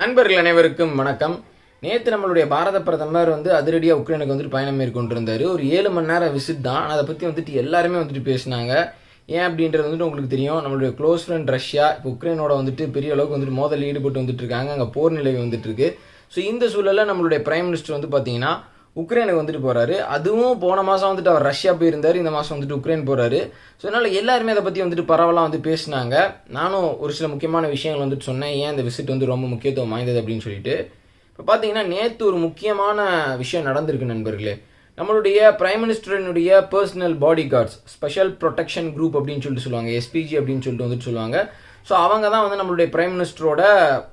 நண்பர்கள் அனைவருக்கும் வணக்கம். நேற்று நம்மளுடைய பாரத பிரதமர் வந்து அதிரடியாக உக்ரைனுக்கு வந்துட்டு பயணம் மேற்கொண்டிருந்தார். ஒரு ஏழு மணி நேரம் விசிட் தான். அதை பற்றி வந்துட்டு எல்லாருமே வந்துட்டு பேசினாங்க. ஏன் அப்படின்றது வந்துட்டு உங்களுக்கு தெரியும். நம்மளுடைய க்ளோஸ் ஃப்ரெண்ட் ரஷ்யா இப்போ உக்ரைனோட வந்துட்டு பெரிய அளவுக்கு வந்துட்டு மோதல் ஈடுபட்டு வந்துட்டு இருக்காங்க. அங்கே போர் நிலை வந்துட்டு இருக்கு. ஸோ இந்த சூழலில் நம்மளுடைய பிரைம் மினிஸ்டர் வந்து பார்த்தீங்கன்னா உக்ரைனுக்கு வந்துட்டு போறாரு. அதுவும் போன மாதம் வந்துட்டு அவர் ரஷ்யா போயிருந்தார். இந்த மாதம் வந்துட்டு உக்ரைன் போறாரு. ஸோ அதனால எல்லாருமே அதை பற்றி வந்துட்டு பரவலாக வந்து பேசினாங்க. நானும் ஒரு சில முக்கியமான விஷயங்கள் வந்துட்டு சொன்னேன். ஏன் இந்த விசிட் வந்து ரொம்ப முக்கியத்துவம் வாய்ந்தது அப்படின்னு சொல்லிட்டு. இப்போ பார்த்தீங்கன்னா நேற்று ஒரு முக்கியமான விஷயம் நடந்திருக்கு நண்பர்களே. நம்மளுடைய prime மினிஸ்டரினுடைய personal body guards special protection group அப்படின்னு சொல்லிட்டு சொல்லுவாங்க. எஸ்பிஜி அப்படின்னு சொல்லிட்டு வந்துட்டு சொல்லுவாங்க. ஸோ அவங்க தான் வந்து நம்மளுடைய பிரைம் மினிஸ்டரோட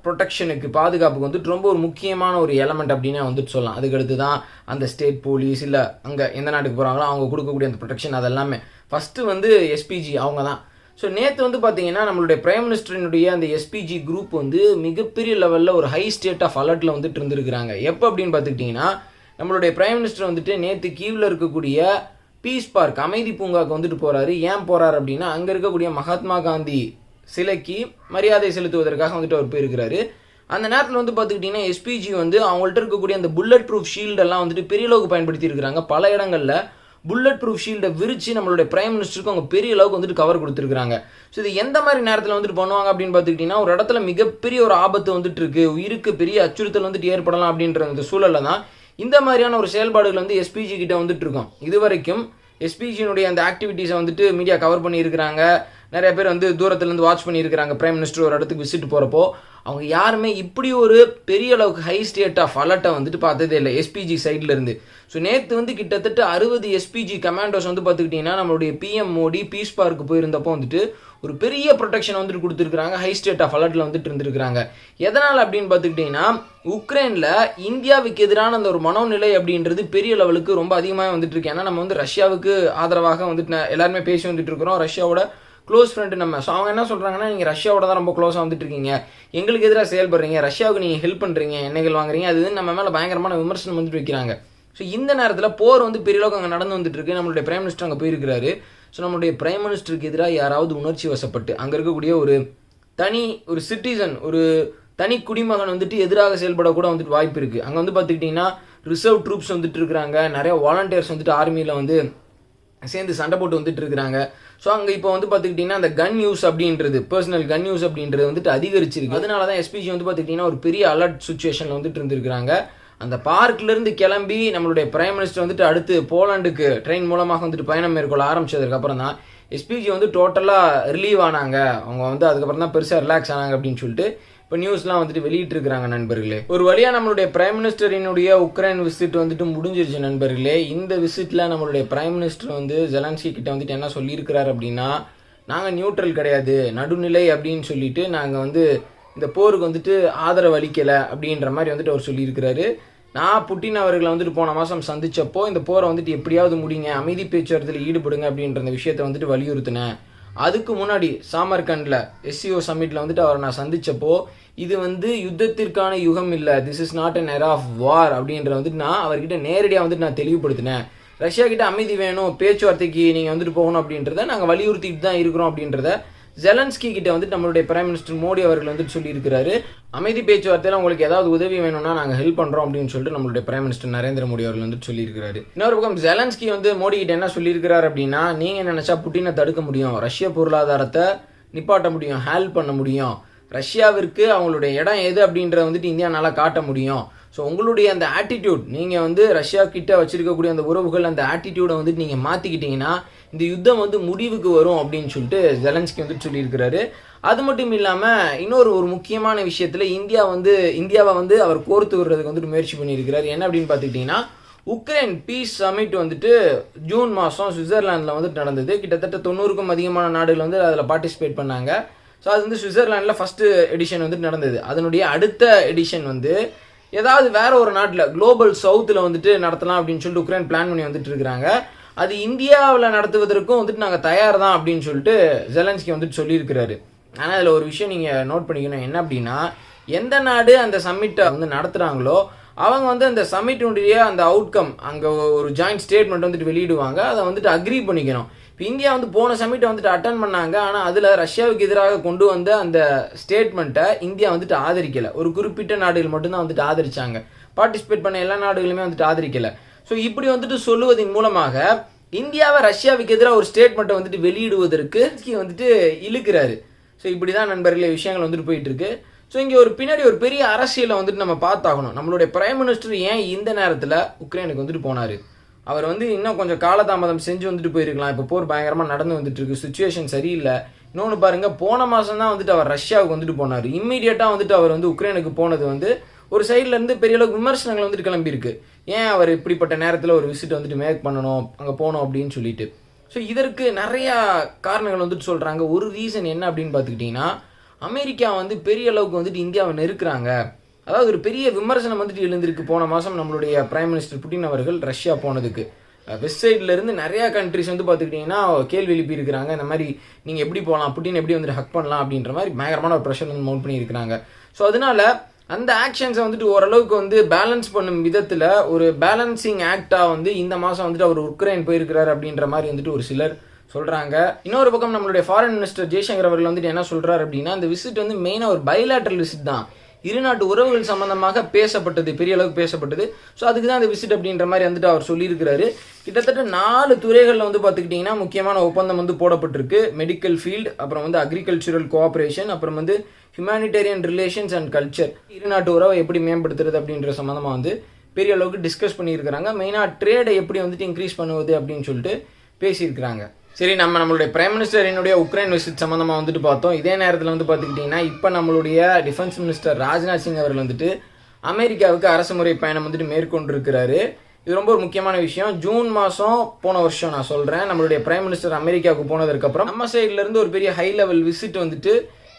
ப்ரொடெக்ஷனுக்கு பாதுகாப்புக்கு வந்துட்டு ரொம்ப ஒரு முக்கியமான ஒரு எலமெண்ட் அப்படின்னே வந்துட்டு சொல்லலாம். அதுக்கடுத்து தான் அந்த ஸ்டேட் போலீஸ் இல்லை அங்கே எந்த நாட்டுக்கு போகிறாங்களோ அவங்க கொடுக்கக்கூடிய அந்த ப்ரொடெக்ஷன் அதெல்லாமே. ஃபஸ்ட்டு வந்து எஸ்பிஜி அவங்க தான் ஸோ நேற்று வந்து பார்த்தீங்கன்னா நம்மளுடைய பிரைம் மினிஸ்டரினுடைய அந்த எஸ்பிஜி குரூப் வந்து மிகப்பெரிய லெவலில் ஒரு ஹை ஸ்டேட் ஆஃப் அலர்ட்டில் வந்துட்டு இருந்திருக்கிறாங்க. எப்போ அப்படின்னு பார்த்துக்கிட்டிங்கன்னா நம்மளுடைய பிரைம் மினிஸ்டர் வந்துட்டு நேற்று கீவில் இருக்கக்கூடிய பீஸ் பார்க் அமைதி பூங்காவுக்கு வந்துட்டு போகிறாரு ஏன் போகிறாரு அப்படின்னா அங்கே இருக்கக்கூடிய மகாத்மா காந்தி சிலைக்கு மரியாதை செலுத்துவதற்காக வந்துட்டு அவர் போயிருக்கிறாரு. அந்த நேரத்தில் வந்து பார்த்துக்கிட்டிங்கன்னா எஸ்பிஜி வந்து அவங்கள்ட்ட இருக்கக்கூடிய அந்த புல்லட் ப்ரூஃப் ஷீல்டெல்லாம் வந்துட்டு பெரிய அளவுக்கு பயன்படுத்தி இருக்கிறாங்க. பல இடங்களில் புல்லட் ப்ரூஃப் ஷீல்டை விரிச்சு நம்மளுடைய பிரைம் மினிஸ்டருக்கு அவங்க பெரிய அளவுக்கு வந்துட்டு கவர் கொடுத்துருக்காங்க ஸோ இது எந்த மாதிரி நேரத்தில் வந்துட்டு பண்ணுவாங்க அப்படின்னு பார்த்துக்கிட்டிங்கன்னா ஒரு இடத்துல மிகப்பெரிய ஒரு ஆபத்து வந்துட்டு இருக்கு. உயிருக்கு பெரிய அச்சுறுத்தல் வந்துட்டு ஏற்படலாம் அப்படின்ற அந்த சூழலில் தான் இந்த மாதிரியான ஒரு செயல்பாடுகள் வந்து எஸ்பிஜி கிட்ட வந்துட்டு இருக்கும். இது வரைக்கும் எஸ்பிஜியினுடைய அந்த ஆக்டிவிட்டீஸை வந்துட்டு மீடியா கவர் பண்ணியிருக்கிறாங்க. நிறைய பேர் வந்து தூரத்துலேருந்து வாட்ச் பண்ணியிருக்கிறாங்க. பிரைம் மினிஸ்டர் ஒரு இடத்துக்கு விசிட் போகிறப்போ அவங்க யாருமே இப்படி ஒரு பெரிய அளவுக்கு ஹை ஸ்டேட் ஆஃப் அலர்ட்டை வந்துட்டு பார்த்ததே இல்லை. எஸ்பிஜி சைடில் இருந்து. ஸோ நேற்று வந்து கிட்டத்தட்ட அறுபது எஸ்பிஜி கமாண்டோஸ் வந்து பார்த்துக்கிட்டிங்கன்னா நம்மளுடைய பிஎம் மோடி பீஸ் பார்க்கு போயிருந்தப்போ வந்துட்டு ஒரு பெரிய ப்ரொடெக்ஷன் வந்துட்டு கொடுத்துருக்காங்க ஹை ஸ்டேட் ஆஃப் அலர்ட்டில் வந்துட்டு இருந்திருக்கிறாங்க. எதனால் அப்படின்னு பார்த்துக்கிட்டிங்கன்னா உக்ரைனில் இந்தியாவுக்கு எதிரான அந்த ஒரு மனோநிலை அப்படின்றது பெரிய லெவலுக்கு ரொம்ப அதிகமாக வந்துட்டு இருக்கு. ஏன்னா நம்ம வந்து ரஷ்யாவுக்கு ஆதரவாக வந்துட்டு எல்லாருமே பேசி வந்துட்டு இருக்கிறோம். ரஷ்யாவோட க்ளோஸ் ஃப்ரெண்டு நம்ம. ஸோ அவங்க என்ன சொல்கிறாங்கன்னா நீங்கள் ரஷ்யாவோட தான் ரொம்ப க்ளோஸாக வந்துட்டு இருக்கீங்க எங்களுக்கு எதிராக செயல்படுறீங்க. ரஷ்யாவுக்கு நீங்கள் ஹெல்ப் பண்ணுறீங்க எண்ணெய்கள் வாங்குறீங்க. அது நம்ம மேலே பயங்கரமான விமர்சனம் வந்துட்டு வைக்கிறாங்க. ஸோ இந்த நேரத்தில் போர் வந்து பெரிய அளவுக்கு அங்கே நடந்து வந்துட்டு இருக்கு நம்மளுடைய பிரைம் மினிஸ்டர் அங்கே போயிருக்கிறாரு. ஸோ நம்மளுடைய பிரைம் மினிஸ்டருக்கு எதிராக யாராவது உணர்ச்சி வசப்பட்டு அங்கே இருக்கக்கூடிய ஒரு தனி ஒரு சிட்டிசன் ஒரு தனி குடிமகன் வந்துட்டு எதிராக செயல்படக்கூட வந்துட்டு வாய்ப்பு இருக்குது அங்கே வந்து பார்த்துக்கிட்டிங்கன்னா ரிசர்வ் ட்ரூப்ஸ் வந்துட்டு இருக்கிறாங்க. நிறைய வாலண்டியர்ஸ் வந்துட்டு ஆர்மியில் வந்து சேர்ந்து சண்டை போட்டு வந்துட்டு இருக்கிறாங்க. ஸோ அங்கே இப்போ வந்து பார்த்துக்கிட்டிங்கன்னா அந்த கன் யூஸ் அப்படின்றது பர்சனல் கன் யூஸ் அப்படின்றது வந்துட்டு அதிகரிச்சிருக்கு. அதனால தான் எஸ்பிஜி வந்து பார்த்துக்கிட்டிங்கன்னா ஒரு பெரிய அலர்ட் சுச்சுவேஷனில் வந்துட்டு இருந்திருக்கிறாங்க. அந்த பார்க்லேருந்து கிளம்பி நம்மளுடைய பிரைம் மினிஸ்டர் வந்துட்டு அடுத்து போலாண்டுக்கு ட்ரெயின் மூலமாக வந்துட்டு பயணம் மேற்கொள்ள ஆரம்பிச்சதுக்கப்புறம் தான் எஸ்பிஜி வந்து டோட்டலாக ரிலீவ் ஆனாங்க. அவங்க வந்து அதுக்கப்புறம் தான் பெருசாக ரிலாக்ஸ் ஆனாங்க அப்படின்னு சொல்லிட்டு இப்போ நியூஸ்லாம் வந்துட்டு வெளியிட்டுருக்குறாங்க நண்பர்களே. ஒரு வழியா நம்மளுடைய பிரைம் மினிஸ்டரினுடைய உக்ரைன் விசிட் வந்துட்டு முடிஞ்சிருச்சு நண்பர்களே. இந்த விசிட்ல நம்மளுடைய பிரைம் மினிஸ்டர் வந்து ஜெலான்ஸ்கி கிட்ட வந்துட்டு என்ன சொல்லியிருக்கிறார் அப்படின்னா நாங்கள் நியூட்ரல் கிடையாது நடுநிலை அப்படின்னு சொல்லிட்டு நாங்கள் வந்து இந்த போருக்கு வந்துட்டு ஆதரவு அளிக்கலை அப்படின்ற மாதிரி வந்துட்டு அவர் சொல்லியிருக்கிறாரு. நான் புட்டின் அவர்களை வந்துட்டு போன மாதம் சந்திச்சப்போ இந்த போரை வந்துட்டு எப்படியாவது முடிங்க அமைதி பேச்சுவார்த்தையில் ஈடுபடுங்க அப்படின்ற அந்த விஷயத்தை வந்துட்டு வலியுறுத்தினேன். அதுக்கு முன்னாடி சாமர்கண்டில் எஸ்சிஓ சம்மிட்டில் வந்துட்டு அவரை நான் சந்தித்தப்போ இது வந்து யுத்தத்திற்கான யுகம் இல்லை. This is not an era of war அப்படின்ற வந்துட்டு நான் அவர்கிட்ட நேரடியாக வந்துட்டு நான் தெளிவுபடுத்தினேன். ரஷ்யா கிட்ட அமைதி வேணும் பேச்சுவார்த்தைக்கு நீங்கள் வந்துட்டு போகணும் அப்படின்றத நாங்கள் வலியுறுத்திட்டு தான் இருக்கிறோம் அப்படின்றத ஜெலன்ஸ்கி கிட்ட வந்துட்டு நம்மளுடைய பிரைம் மினிஸ்டர் மோடி அவர்கள் வந்துட்டு சொல்லியிருக்கிறாரு. அமைதி பேச்சுவார்த்தையில் உங்களுக்கு ஏதாவது உதவி வேணும்னா நாங்கள் ஹெல்ப் பண்ணுறோம் அப்படின்னு சொல்லிட்டு நம்மளுடைய பிரைம் மினிஸ்டர் நரேந்திர மோடி அவர்கள் வந்துட்டு சொல்லியிருக்கிறாரு. இன்னொரு பக்கம் ஜெலன்ஸ்கி வந்து மோடி கிட்ட என்ன சொல்லியிருக்கிறாரு அப்படின்னா நீங்கள் நினச்சா புட்டினை தடுக்க முடியும் ரஷ்ய பொருளாதாரத்தை நிப்பாட்ட முடியும் ஹேல்ப் பண்ண முடியும். ரஷ்யாவிற்கு அவங்களுடைய இடம் எது அப்படின்றத வந்துட்டு இந்தியானால காட்ட முடியும். ஸோ உங்களுடைய அந்த ஆட்டிடியூட் நீங்கள் வந்து ரஷ்யா கிட்ட வச்சிருக்கக்கூடிய அந்த உறவுகள் அந்த ஆட்டிடியூடை வந்துட்டு நீங்கள் மாற்றிக்கிட்டீங்கன்னா இந்த யுத்தம் வந்து முடிவுக்கு வரும் அப்படின்னு சொல்லிட்டு ஜெலன்ஸ்கி வந்துட்டு சொல்லியிருக்கிறாரு. அது மட்டும் இல்லாமல் இன்னொரு ஒரு முக்கியமான விஷயத்தில் இந்தியா வந்து இந்தியாவை வந்து அவர் கோர்த்து விடுறதுக்கு வந்துட்டு முயற்சி பண்ணியிருக்கிறார். என்ன அப்படின்னு பார்த்துக்கிட்டிங்கன்னா உக்ரைன் பீஸ் சமிட் வந்துட்டு ஜூன் மாதம் சுவிட்சர்லாந்தில் வந்துட்டு நடந்தது. கிட்டத்தட்ட தொண்ணூறுக்கும் அதிகமான நாடுகள் வந்து அதில் பார்ட்டிசிபேட் பண்ணாங்க. ஸோ அது வந்து சுவிட்சர்லாண்டில் ஃபஸ்ட்டு எடிஷன் வந்துட்டு நடந்தது. அதனுடைய அடுத்த எடிஷன் வந்து ஏதாவது வேற ஒரு நாட்டில் குளோபல் சவுத்தில் வந்துட்டு நடத்தலாம் அப்படின்னு சொல்லிட்டு உக்ரைன் பிளான் பண்ணி வந்துட்டு இருக்கிறாங்க. அது இந்தியாவில் நடத்துவதற்கும் வந்துட்டு நாங்கள் தயார் தான் அப்படின்னு சொல்லிட்டு ஜெலன்ஸ்கி வந்துட்டு சொல்லியிருக்கிறாரு. ஆனால் அதில் ஒரு விஷயம் நீங்கள் நோட் பண்ணிக்கணும். என்ன அப்படின்னா எந்த நாடு அந்த சம்மிட்டை வந்து நடத்துகிறாங்களோ அவங்க வந்து அந்த சம்மிட்டினுடைய அந்த அவுட்கம் அங்கே ஒரு ஜாயிண்ட் ஸ்டேட்மெண்ட் வந்துட்டு வெளியிடுவாங்க. அதை வந்துட்டு அக்ரி பண்ணிக்கணும். இப்போ இந்தியா வந்து போன சமிட்டை வந்துட்டு அட்டன் பண்ணாங்க. ஆனால் அதில் ரஷ்யாவுக்கு எதிராக கொண்டு வந்த அந்த ஸ்டேட்மெண்ட்டை இந்தியா வந்துட்டு ஆதரிக்கலை. ஒரு குறிப்பிட்ட நாடுகள் மட்டும்தான் வந்துட்டு ஆதரிச்சாங்க. பார்ட்டிசிபேட் பண்ண எல்லா நாடுகளுமே வந்துட்டு ஆதரிக்கலை. ஸோ இப்படி வந்துட்டு சொல்லுவதன் மூலமாக இந்தியாவை ரஷ்யாவுக்கு எதிராக ஒரு ஸ்டேட்மெண்ட்டை வந்துட்டு வெளியிடுவதற்கு வந்துட்டு இழுக்கிறாரு. ஸோ இப்படி தான் நண்பர்களே விஷயங்கள் வந்துட்டு போயிட்டுருக்கு. ஸோ இங்கே ஒரு பின்னாடி ஒரு பெரிய அரசியலை வந்துட்டு நம்ம பார்த்தாகணும். நம்மளுடைய பிரைம் மினிஸ்டர் ஏன் இந்த நேரத்தில் உக்ரைனுக்கு வந்துட்டு போனார்? அவர் வந்து இன்னும் கொஞ்சம் காலதாமதம் செஞ்சு வந்துட்டு போயிருக்கலாம். இப்போ போர் பயங்கரமாக நடந்து வந்துட்டு இருக்கு சுச்சுவேஷன் சரியில்லை. இன்னொன்று பாருங்க போன மாதம் தான் வந்துட்டு அவர் ரஷ்யாவுக்கு வந்துட்டு போனார். இம்மீடியட்டாக வந்துட்டு அவர் வந்து உக்ரைனுக்கு போனது வந்து ஒரு சைட்லேருந்து பெரிய அளவுக்கு விமர்சனங்கள் வந்துட்டு கிளம்பியிருக்கு. ஏன் அவர் இப்படிப்பட்ட நேரத்தில் ஒரு விசிட் வந்துட்டு மேக் பண்ணணும் அங்கே போகணும் அப்படின்னு சொல்லிட்டு. ஸோ இதற்கு நிறையா காரணங்கள் வந்துட்டு சொல்கிறாங்க ஒரு ரீசன் என்ன அப்படின்னு பார்த்துக்கிட்டிங்கன்னா அமெரிக்கா வந்து பெரிய அளவுக்கு வந்துட்டு இந்தியாவை நெருக்கிறாங்க. அதாவது ஒரு பெரிய விமர்சனம் வந்துட்டு எழுந்திருக்கு. போன மாதம் நம்மளுடைய பிரைம் மினிஸ்டர் புட்டின் அவர்கள் ரஷ்யா போனதுக்கு. வெஸ்ட் சைட்ல இருந்து நிறையா கண்ட்ரிஸ் வந்து பார்த்துக்கிட்டிங்கன்னா கேள்வி எழுப்பி இருக்கிறாங்க இந்த மாதிரி நீங்கள் எப்படி போகலாம்? புட்டின் எப்படி வந்துட்டு ஹக் பண்ணலாம்? அப்படின்ற மாதிரி பயங்கரமான ஒரு ப்ரெஷர் வந்து மவுண்ட் பண்ணியிருக்கிறாங்க. ஸோ அதனால அந்த ஆக்ஷன்ஸை வந்துட்டு ஓரளவுக்கு வந்து பேலன்ஸ் பண்ணும் விதத்தில் ஒரு பேலன்சிங் ஆக்டாக வந்து இந்த மாதம் வந்துட்டு அவர் உக்ரைன் போயிருக்கிறார் அப்படின்ற மாதிரி வந்துட்டு ஒரு சிலர் சொல்கிறாங்க இன்னொரு பக்கம் நம்மளுடைய ஃபாரின் மினிஸ்டர் ஜெய்சங்கர் அவர்கள் வந்துட்டு என்ன சொல்கிறார் அப்படின்னா அந்த விசிட் வந்து மெயினாக ஒரு பைலாட்ரல் விசிட் தான். இரு நாட்டு உறவுகள் சம்பந்தமாக பேசப்பட்டது பெரிய அளவுக்கு பேசப்பட்டது. ஸோ அதுக்கு தான் அந்த விசிட் அப்படின்ற மாதிரி வந்துட்டு அவர் சொல்லியிருக்கிறாரு. கிட்டத்தட்ட நாலு துறைகளில் வந்து பார்த்துக்கிட்டிங்கன்னா முக்கியமான ஒப்பந்தம் வந்து போடப்பட்டிருக்கு. மெடிக்கல் ஃபீல்டு அப்புறம் வந்து அக்ரிகல்ச்சுரல் கோஆப்ரேஷன் அப்புறம் வந்து ஹியூமானிட்டேரியன் ரிலேஷன்ஸ் அண்ட் கல்ச்சர் இரு நாட்டு உறவை எப்படி மேம்படுத்துறது அப்படின்ற சம்மந்தமாக வந்து பெரிய அளவுக்கு டிஸ்கஸ் பண்ணியிருக்கிறாங்க. மெயினாக ட்ரேடை எப்படி வந்துட்டு இன்க்ரீஸ் பண்ணுவது அப்படின்னு சொல்லிட்டு பேசியிருக்கிறாங்க. சரி நம்ம நம்மளுடைய பிரைம் மினிஸ்டரினுடைய உக்ரைன் விசிட் சம்மந்தமாக வந்துட்டு பார்த்தோம். இதே நேரத்தில் வந்து பார்த்துக்கிட்டிங்கன்னா இப்போ நம்மளுடைய டிஃபென்ஸ் மினிஸ்டர் ராஜ்நாத் சிங் அவர்கள் வந்துட்டு அமெரிக்காவுக்கு அரசு முறை பயணம் வந்துட்டு மேற்கொண்டிருக்கிறாரு. இது ரொம்ப ஒரு முக்கியமான விஷயம். ஜூன் மாதம் போன வருஷம் நான் சொல்கிறேன் நம்மளுடைய பிரைம் மினிஸ்டர் அமெரிக்காவுக்கு போனதுக்கப்புறம் நம்ம சைட்லேருந்து ஒரு பெரிய ஹை லெவல் விசிட் வந்துட்டு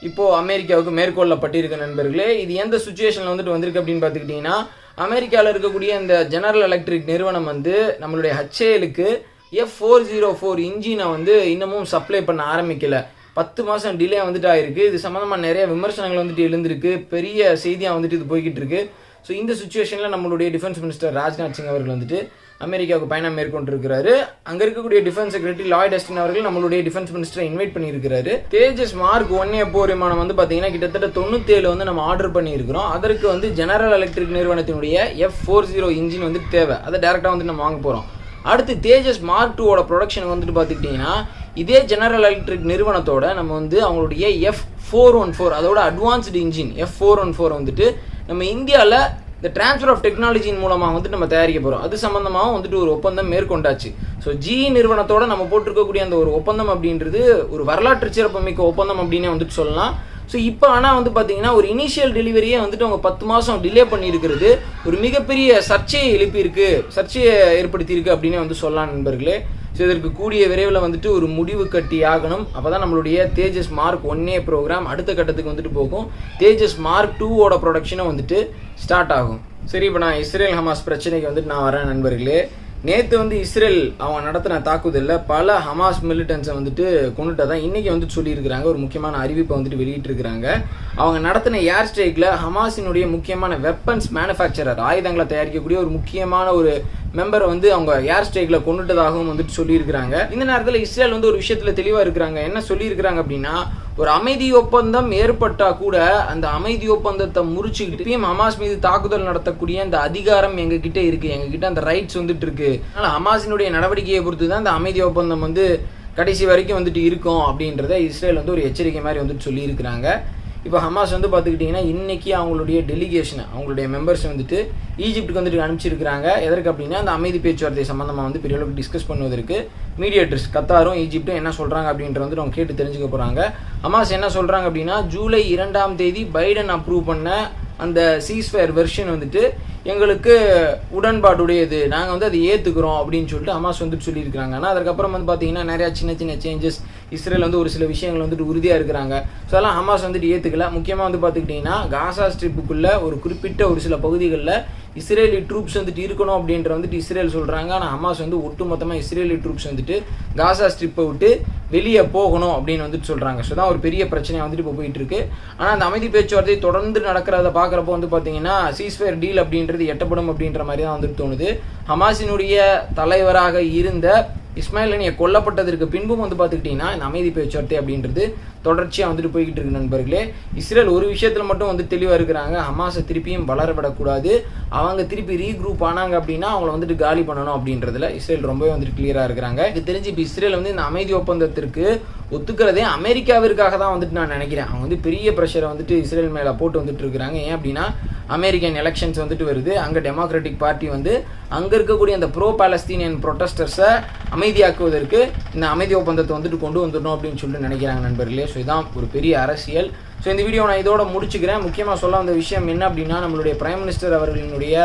இப்போது அமெரிக்காவுக்கு மேற்கொள்ளப்பட்டிருக்க நண்பர்களே. இது எந்த சுச்சுவேஷனில் வந்துட்டு வந்திருக்கு அப்படின்னு பார்த்துக்கிட்டிங்கன்னா அமெரிக்காவில் இருக்கக்கூடிய இந்த ஜெனரல் எலக்ட்ரிக் நிறுவனம் வந்து நம்மளுடைய ஹச்ஏலுக்கு எஃப் ஃபோர் ஜீரோ ஃபோர் இன்ஜினை வந்து இன்னமும் சப்ளை பண்ண ஆரம்பிக்கல. பத்து மாதம் டிலே வந்துட்டு ஆயிருக்கு. இது சம்மந்தமாக நிறைய விமர்சனங்கள் வந்துட்டு எழுந்திருக்கு. பெரிய செய்தியாக வந்துட்டு இது போய்கிட்டு இருக்கு. ஸோ இந்த சுச்சுவேஷனில் நம்மளுடைய டிஃபென்ஸ் மினிஸ்டர் ராஜ்நாத் சிங் அவர்கள் வந்துட்டு அமெரிக்காவுக்கு பயணம் மேற்கொண்டிருக்கிறாரு. அங்கே இருக்கக்கூடிய டிஃபென்ஸ் செக்ரட்டரி லாய்ட் அஸ்டின் அவர்கள் நம்மளுடைய டிஃபென்ஸ் மினிஸ்டரை இன்வைட் பண்ணியிருக்கிறாரு. தேஜஸ் மார்க் ஒன் ஏ போர் விமானம் வந்து பார்த்தீங்கன்னா கிட்டத்தட்ட தொண்ணூத்தேழு வந்து நம்ம ஆர்டர் பண்ணியிருக்கிறோம். அதற்கு வந்து ஜெனரல் எலக்ட்ரிக் நிறுவனத்தினுடைய எஃப் ஃபோர் ஜீரோ இன்ஜின் வந்து தேவை. அதை டேரெக்டாக வந்து நம்ம வாங்க போகிறோம் அடுத்து தேஜஸ் மார்க் டூவோட ப்ரொடக்ஷன் வந்துட்டு பார்த்துக்கிட்டிங்கன்னா இதே ஜெனரல் எலக்ட்ரிக் நிறுவனத்தோட நம்ம வந்து அவங்களுடைய எஃப் ஃபோர் ஒன் ஃபோர் அதோட advanced engine F four one four வந்துட்டு நம்ம இந்தியாவில் இந்த டிரான்ஸ்ஃபர் ஆஃப் டெக்னாலஜியின் மூலமாக வந்துட்டு நம்ம தயாரிக்க போகிறோம் அது சம்மந்தமாகவும் வந்துட்டு ஒரு ஒப்பந்தம் மேற்கொண்டாச்சு. ஸோ ஜி நிறுவனத்தோட நம்ம போட்டிருக்கக்கூடிய அந்த ஒரு ஒப்பந்தம் அப்படின்றது ஒரு வரலாற்று சிறப்புமிக்க ஒப்பந்தம் அப்படின்னே வந்துட்டு சொல்லலாம். ஸோ இப்போ ஆனால் வந்து பார்த்தீங்கன்னா ஒரு இனிஷியல் டெலிவரியே வந்துட்டு அவங்க பத்து மாதம் டிலே பண்ணியிருக்கிறது ஒரு மிகப்பெரிய சர்ச்சையை எழுப்பியிருக்கு சர்ச்சையை ஏற்படுத்தியிருக்கு அப்படின்னு வந்து சொல்லலாம் நண்பர்களே. ஸோ இதற்கு கூடிய விரைவில் வந்துட்டு ஒரு முடிவு கட்டி ஆகணும். அப்போ தான் நம்மளுடைய தேஜஸ் மார்க் ஒன்னே ப்ரோக்ராம் அடுத்த கட்டத்துக்கு வந்துட்டு போகும். தேஜஸ் மார்க் டூவோட ப்ரொடக்ஷனும் வந்துட்டு ஸ்டார்ட் ஆகும். சரி இப்போ நான் இஸ்ரேல் ஹமாஸ் பிரச்சனைக்கு வந்துட்டு நான் வரேன் நண்பர்களே. நேற்று வந்து இஸ்ரேல் அவங்க நடத்தின தாக்குதலில் பல ஹமாஸ் மிலிட்டன்ஸை வந்துட்டு கொண்டுட்டதான் இன்றைக்கி வந்துட்டு சொல்லியிருக்கிறாங்க. ஒரு முக்கியமான அறிவிப்பை வந்துட்டு வெளியிட்டிருக்கிறாங்க. அவங்க நடத்தின ஏர் ஸ்ட்ரைக்கில் ஹமாஸினுடைய முக்கியமான வெப்பன்ஸ் மேனுஃபேக்சரர் ஆயுதங்களை தயாரிக்கக்கூடிய ஒரு முக்கியமான ஒரு மெம்பரை வந்து அவங்க ஏர் ஸ்ட்ரைக்கில் கொண்டுட்டதாகவும் வந்துட்டு சொல்லியிருக்கிறாங்க. இந்த நேரத்தில் இஸ்ரேல் வந்து ஒரு விஷயத்தில் தெளிவாக இருக்கிறாங்க. என்ன சொல்லியிருக்கிறாங்க அப்படின்னா ஒரு அமைதி ஒப்பந்தம் ஏற்பட்டா கூட அந்த அமைதி ஒப்பந்தத்தை முறிச்சுக்கிட்டு ஹமாஸ் மீது தாக்குதல் நடத்தக்கூடிய அந்த அதிகாரம் எங்ககிட்ட இருக்கு. எங்ககிட்ட அந்த ரைட்ஸ் வந்துட்டு இருக்கு. அதனால ஹமாஸினுடைய நடவடிக்கையை பொறுத்து தான் அந்த அமைதி ஒப்பந்தம் வந்து கடைசி வரைக்கும் வந்துட்டு இருக்கும் அப்படின்றத இஸ்ரேல் வந்து ஒரு எச்சரிக்கை மாதிரி வந்துட்டு சொல்லியிருக்கிறாங்க. இப்போ ஹமாஸ் வந்து பார்த்துக்கிட்டிங்கன்னா இன்றைக்கி அவங்களுடைய டெலிகேஷனை அவங்களுடைய மெம்பர்ஸ் வந்துட்டு ஈஜிப்டுக்கு வந்துட்டு அனுப்பிச்சிருக்கிறாங்க. எதற்கு அப்படின்னா அந்த அமைதி பேச்சுவார்த்தை சம்மந்தமாக வந்து பெரிய அளவுக்கு டிஸ்கஸ் பண்ணுவதற்கு மீடியேட்டர்ஸ் கத்தாரும் ஈஜிப்டும் என்ன சொல்கிறாங்க அப்படின்ற வந்து அவங்க கேட்டு தெரிஞ்சுக்க போகிறாங்க ஹமாஸ் என்ன சொல்கிறாங்க அப்படின்னா ஜூலை இரண்டாம் தேதி பைடன் அப்ரூவ் பண்ண அந்த சீஸ்ஃபயர் வெர்ஷன் வந்துட்டு எங்களுக்கு உடன்பாடுடையது. நாங்கள் வந்து அதை ஏற்றுக்கிறோம் அப்படின்னு சொல்லிட்டு ஹமாஸ் வந்துட்டு சொல்லியிருக்கிறாங்க. ஆனால் அதுக்கப்புறம் வந்து பார்த்தீங்கன்னா நிறையா சின்ன சின்ன சேஞ்சஸ் இஸ்ரேல் வந்து ஒரு சில விஷயங்கள் வந்துட்டு உறுதியாக இருக்கிறாங்க. ஸோ அதெல்லாம் ஹமாஸ் வந்துட்டு ஏற்றுக்கல முக்கியமாக வந்து பார்த்துக்கிட்டிங்கன்னா காசா ஸ்ட்ரிப்புக்குள்ளே ஒரு குறிப்பிட்ட ஒரு சில பகுதிகளில் இஸ்ரேலி ட்ரூப்ஸ் வந்துட்டு இருக்கணும் அப்படின்ற வந்துட்டு இஸ்ரேல் சொல்கிறாங்க ஆனால் ஹமாஸ் வந்து ஒட்டுமொத்தமாக இஸ்ரேலி ட்ரூப்ஸ் வந்துட்டு காசா ஸ்ட்ரிப்பை விட்டு வெளியே போகணும் அப்படின்னு வந்துட்டு சொல்கிறாங்க ஸோ தான் ஒரு பெரிய பிரச்சனையாக வந்துட்டு இப்போ போயிட்டுருக்கு. ஆனால் அந்த அமைதி பேச்சுவார்த்தை தொடர்ந்து நடக்கிறத பார்க்குறப்போ வந்து பார்த்தீங்கன்னா சீஸ்ஃபயர் டீல் அப்படின்றது எட்டப்படும் அப்படின்ற மாதிரி தான் வந்துட்டு தோணுது. ஹமாஸினுடைய தலைவராக இருந்த இஸ்மாயில் அணியை கொல்லப்பட்டதற்கு பின்பும் வந்து பார்த்துக்கிட்டிங்கன்னா இந்த அமைதி பேச்சுவார்த்தை அப்படின்றது தொடர்ச்சியாக வந்துட்டு போய்கிட்டு இருக்கு நண்பர்களே. இஸ்ரேல் ஒரு விஷயத்தில் மட்டும் வந்து தெளிவாக இருக்கிறாங்க. ஹமாஸை திருப்பியும் வளர விடக்கூடாது அவங்க திருப்பி ரீக்ரூப் ஆனாங்க அப்படின்னா அவங்கள வந்துட்டு காலி பண்ணணும் அப்படின்றதுல இஸ்ரேல் ரொம்பவே வந்துட்டு கிளியராக இருக்கிறாங்க. இது தெரிஞ்சு இப்போ இஸ்ரேல் வந்து இந்த அமைதி ஒப்பந்தத்திற்கு ஒத்துக்கிறதே அமெரிக்காவிற்காக தான் வந்துட்டு நான் நினைக்கிறேன். அவங்க வந்து பெரிய ப்ரெஷரை வந்துட்டு இஸ்ரேல் மேலே போட்டு வந்துட்டு இருக்கிறாங்க. ஏன் அப்படின்னா அமெரிக்கன் எலெக்ஷன்ஸ் வந்துட்டு வருது. அங்கே டெமோக்ராட்டிக் பார்ட்டி வந்து அங்கே இருக்கக்கூடிய அந்த ப்ரோ பாலஸ்தீனியன் ப்ரொட்டஸ்டர்ஸை அமைதியாக்குவதற்கு இந்த அமைதி ஒப்பந்தத்தை வந்துட்டு கொண்டு வந்துடணும் அப்படின்னு சொல்லிட்டு நினைக்கிறாங்க நண்பர்களே. ஸோ இதான் ஒரு பெரிய அரசியல். ஸோ இந்த வீடியோ நான் இதோட முடிச்சுக்கிறேன். முக்கியமாக சொல்ல வந்த விஷயம் என்ன அப்படின்னா நம்மளுடைய பிரைம் மினிஸ்டர் அவர்களினுடைய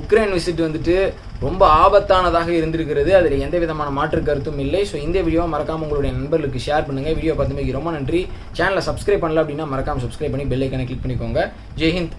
உக்ரைன் விசிட் வந்துட்டு ரொம்ப ஆபத்தானதாக இருந்திருக்கிறது. அதில் எந்த விதமான மாற்று கருத்தும் இல்லை. ஸோ இந்த வீடியோவை மறக்காமல் உங்களுடைய நண்பர்களுக்கு ஷேர் பண்ணுங்கள் வீடியோ பார்த்துமைக்கு ரொம்ப நன்றி. சேனலை சப்ஸ்கிரைப் பண்ணல அப்படின்னா மறக்காமல் சப்ஸ்கிரைப் பண்ணி பெல் ஐக்கனை கிளிக் பண்ணிக்கோங்க. ஜெய்ஹிந்த்